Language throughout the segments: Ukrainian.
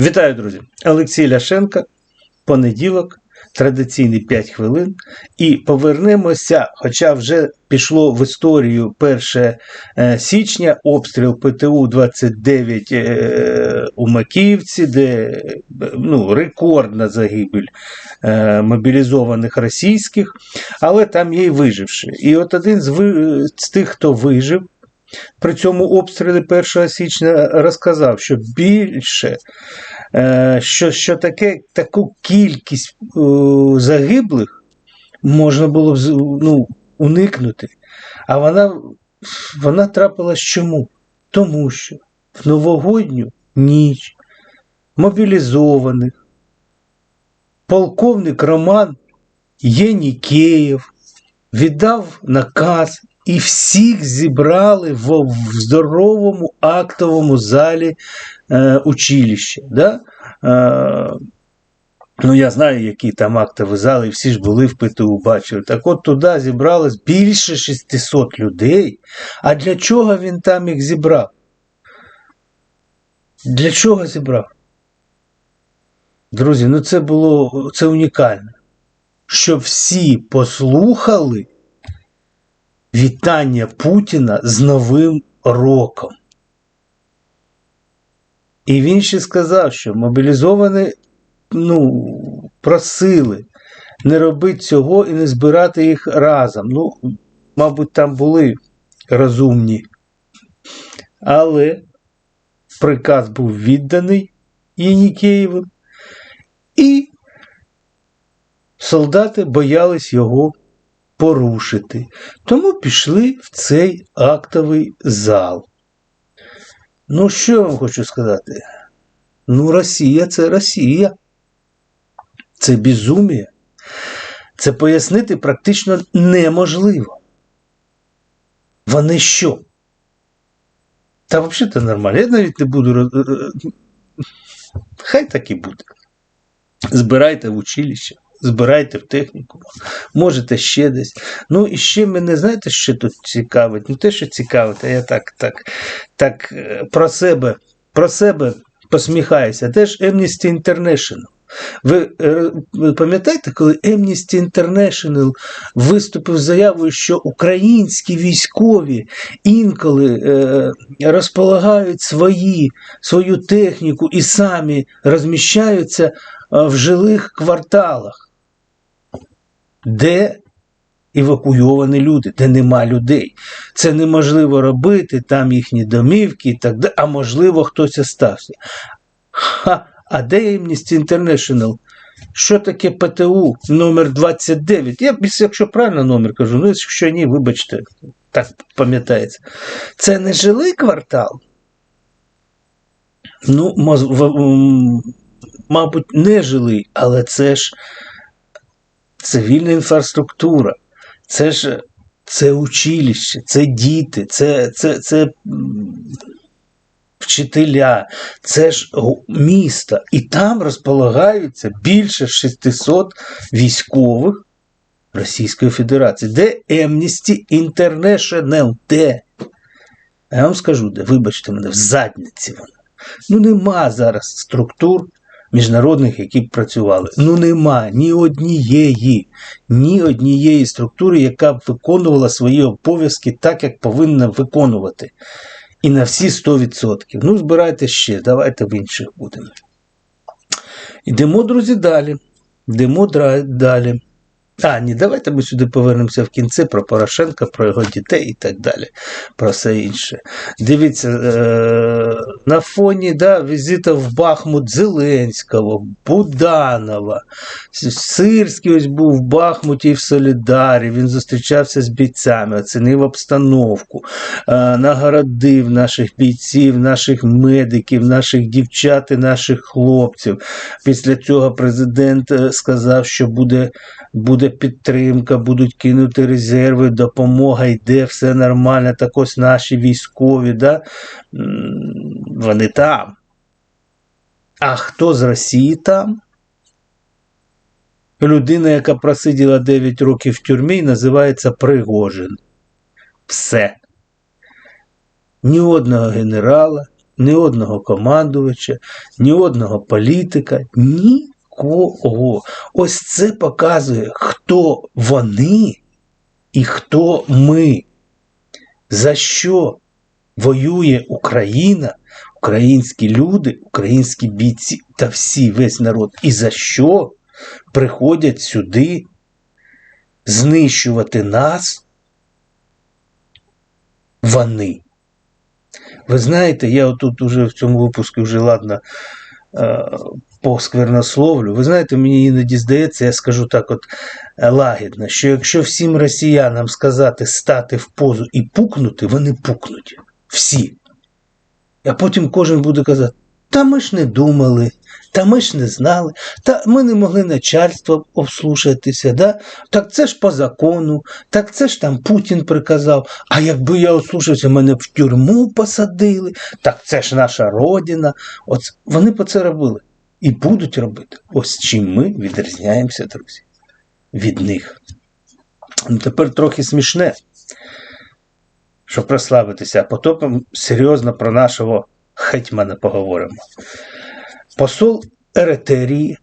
Вітаю, друзі! Олексій Ляшенко, понеділок, традиційний 5 хвилин. І повернемося, хоча вже пішло в історію 1 е, січня, обстріл ПТУ 29 е, у Макіївці, де ну, рекордна загибель е, мобілізованих російських, але там є й виживши. І от один з тих, хто вижив. При цьому обстрілі 1 січня розказав, що більше, е, що, що таке, таку кількість е, загиблих можна було б ну, уникнути. А вона, вона трапилась чому? Тому що в новогодню ніч мобілізованих полковник Роман Єнікеєв віддав наказ і всіх зібрали в, здоровому актовому залі е, училища. Да? Е, ну, я знаю, які там актові зали, всі ж були в ПТУ, бачили. Так от туди зібралось більше 600 людей. А для чого він там їх зібрав? Для чого зібрав? Друзі, ну це було це унікально. Щоб всі послухали вітання Путіна з Новим роком. І він ще сказав, що мобілізовані ну, просили не робити цього і не збирати їх разом. Ну, мабуть, там були розумні. Але приказ був відданий Єнікеєвим, і солдати боялись його порушити. Тому пішли в цей актовий зал. Ну, що я вам хочу сказати? Ну, Росія це Росія. Це безумія. Це пояснити практично неможливо. Вони що? Та взагалі нормально. Я навіть не буду. е, Хай так і буде. Збирайте в училище, збирайте в техніку, можете ще десь. Ну і ще мене, знаєте, що тут цікавить? Ну те, що цікавить, а я так, так, так е, про себе, про себе посміхаюся. Теж Amnesty International. Ви, е, ви пам'ятаєте, коли Amnesty International виступив з заявою, що українські військові інколи е, розполагають свої, свою техніку і самі розміщаються е, в жилих кварталах, де евакуйовані люди, де нема людей. Це неможливо робити, там їхні домівки і так далі, а можливо, хтось остався. Ха, а де Amnesty International? Що таке ПТУ номер 29? Я, якщо правильно номер кажу, ну якщо ні, вибачте, так пам'ятається. Це не жилий квартал? Ну, мабуть, не жилий, але це ж цивільна інфраструктура. Це ж це училище, це діти, це, це, це вчителя, це ж місто. І там розполагаються більше 600 військових Російської Федерації. Де Amnesty International? Де? Я вам скажу, де, вибачте мене, в задниці вона. Ну нема зараз структур міжнародних, які б працювали. Ну нема ні однієї, ні однієї структури, яка б виконувала свої обов'язки так, як повинна виконувати. І на всі 100%. Ну, збирайте ще, давайте в інших будемо. Йдемо, друзі, далі. Йдемо далі. А, ні, давайте ми сюди повернемося в кінці про Порошенка, про його дітей і так далі, про все інше. Дивіться, е- на фоні да, візита в Бахмут Зеленського, Буданова, Сирський ось був в Бахмуті і в Солідарі, він зустрічався з бійцями, оцінив обстановку, е- нагородив наших бійців, наших медиків, наших дівчат і наших хлопців. Після цього президент е, сказав, що буде буде підтримка, будуть кинути резерви, допомога йде, все нормально. Так ось наші військові, да? вони там. А хто з Росії там? Людина, яка просиділа 9 років в тюрмі, називається Пригожин. Все. Ні одного генерала, ні одного командувача, ні одного політика, нікого. Ось це показує, хто вони і хто ми. За що воює Україна, українські люди, українські бійці та всі весь народ. І за що приходять сюди знищувати нас? Вони. Ви знаєте, я отут уже в цьому випуску вже ладно е, посквернословлю. Ви знаєте, мені іноді здається, я скажу так от е, лагідно, що якщо всім росіянам сказати стати в позу і пукнути, вони пукнуть. Всі. А потім кожен буде казати: та ми ж не думали, та ми ж не знали, та ми не могли начальство обслушатися, да? так це ж по закону, так це ж там Путін приказав, а якби я ослушався, мене б в тюрму посадили, так це ж наша родина. От вони по це робили і будуть робити. Ось чим ми відрізняємося, друзі, від них. Ну, тепер трохи смішне, щоб прославитися, а потім серйозно про нашого хетьмана поговоримо. Посол Еретерії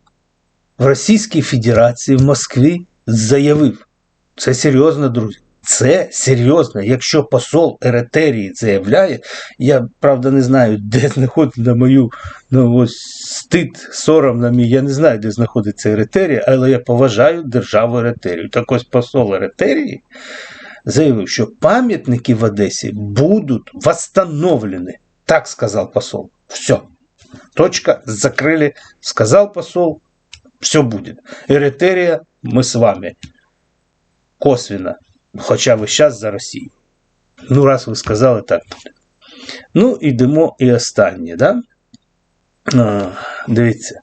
в Російській Федерації в Москві заявив: це серйозно, друзі. Це серйозно. Якщо посол Еретерії заявляє, я правда не знаю, де знаходиться на мою ну, ось, стид, сором на мій. Я не знаю, де знаходиться Еретерія, але я поважаю державу Еретерію. Так ось посол Еретерії заявив, що пам'ятники в Одесі будуть восстановлені. Так сказав посол. Все. Точка, закрыли, сказал посол, все будет. Эритерия, мы с вами. Косвенно. Хоча ви зараз за Росію. Ну, раз ви сказали, так буде. Ну, ідемо і останнє, да? А, дивіться.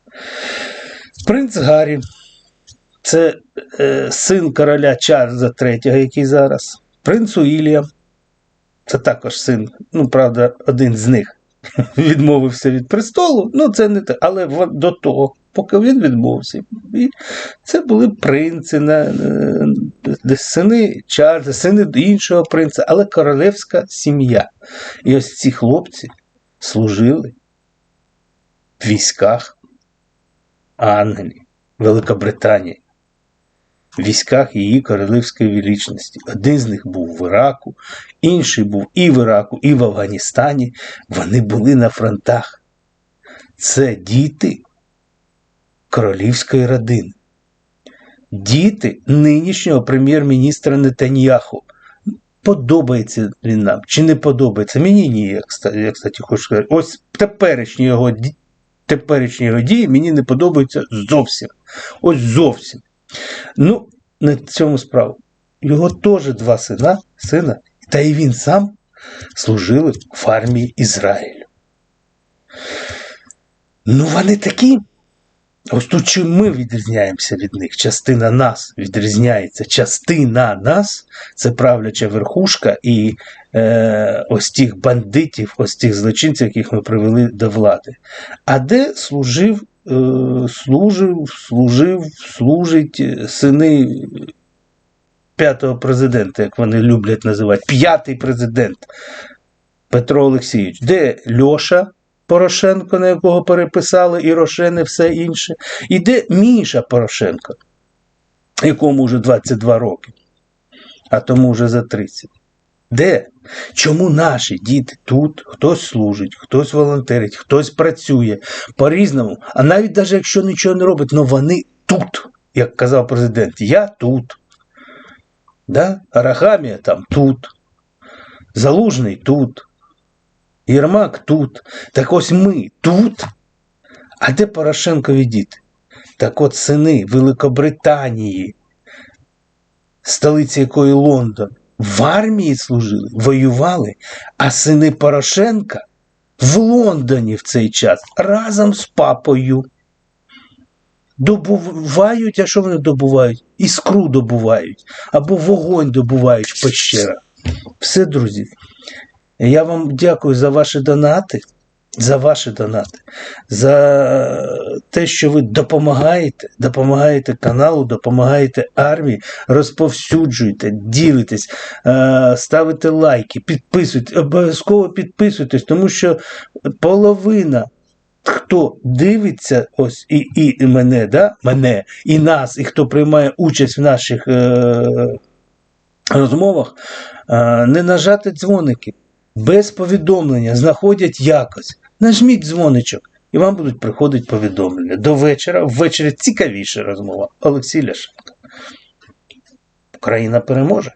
Принц Гаррі. Це е, син короля Чарльза III, який зараз. Принц Уільям. Це також син, ну, правда, один з них відмовився від престолу. Ну, це не так. Але до того, поки він відмовився, і це були принци, е, сини Чарльза, сини іншого принца, але королевська сім'я. І ось ці хлопці служили в військах Англії, Великобританії. В військах її королевської величності. Один з них був в Іраку, інший був і в Іраку, і в Афганістані. Вони були на фронтах. Це діти королівської родини. Діти нинішнього прем'єр-міністра Нетаньяху. Подобається він нам чи не подобається? Мені ні, я, кстати, хочу сказати. Ось теперішні його, теперішні його дії мені не подобаються зовсім. Ось зовсім. Ну, на цьому справа. Його теж два сина, сина, та й він сам служили в армії Ізраїлю. Ну, вони такі. Ось тут чим ми відрізняємося від них. Частина нас відрізняється. Частина нас це правляча верхушка і е, ось тих бандитів, ось тих злочинців, яких ми привели до влади. А де служив, е, служив, служив, служить е, сини п'ятого президента, як вони люблять називати, п'ятий президент Петро Олексійович. Де Льоша Порошенко, на якого переписали і Рошен, все інше? І де Міша Порошенко, якому вже 22 роки, а тому вже за 30. Де? Чому наші діти тут? Хтось служить, хтось волонтерить, хтось працює по-різному. А навіть навіть якщо нічого не робить, але вони тут, як казав президент, я тут. Да? Арахамія там тут. Залужний тут. Єрмак тут. Так ось ми тут. А де Порошенкові діти? Так от сини Великобританії, столиці якої Лондон, в армії служили, воювали, а сини Порошенка в Лондоні в цей час разом з папою. Добувають, а що вони добувають? Іскру добувають, або вогонь добувають в пещерах. Все, друзі. Я вам дякую за ваші донати. за ваші донати, за те, що ви допомагаєте, допомагаєте каналу, допомагаєте армії, розповсюджуєте, ділитесь, е, ставите лайки, підписуйтесь, обов'язково підписуйтесь, тому що половина. Хто дивиться ось і, і мене, да? мене, і нас, і хто приймає участь в наших е, розмовах, е, не нажати дзвоники без повідомлення, знаходять якось. Нажміть дзвоничок, і вам будуть приходити повідомлення. До вечора, ввечері цікавіша розмова. Олексій Ляшенко. Україна переможе.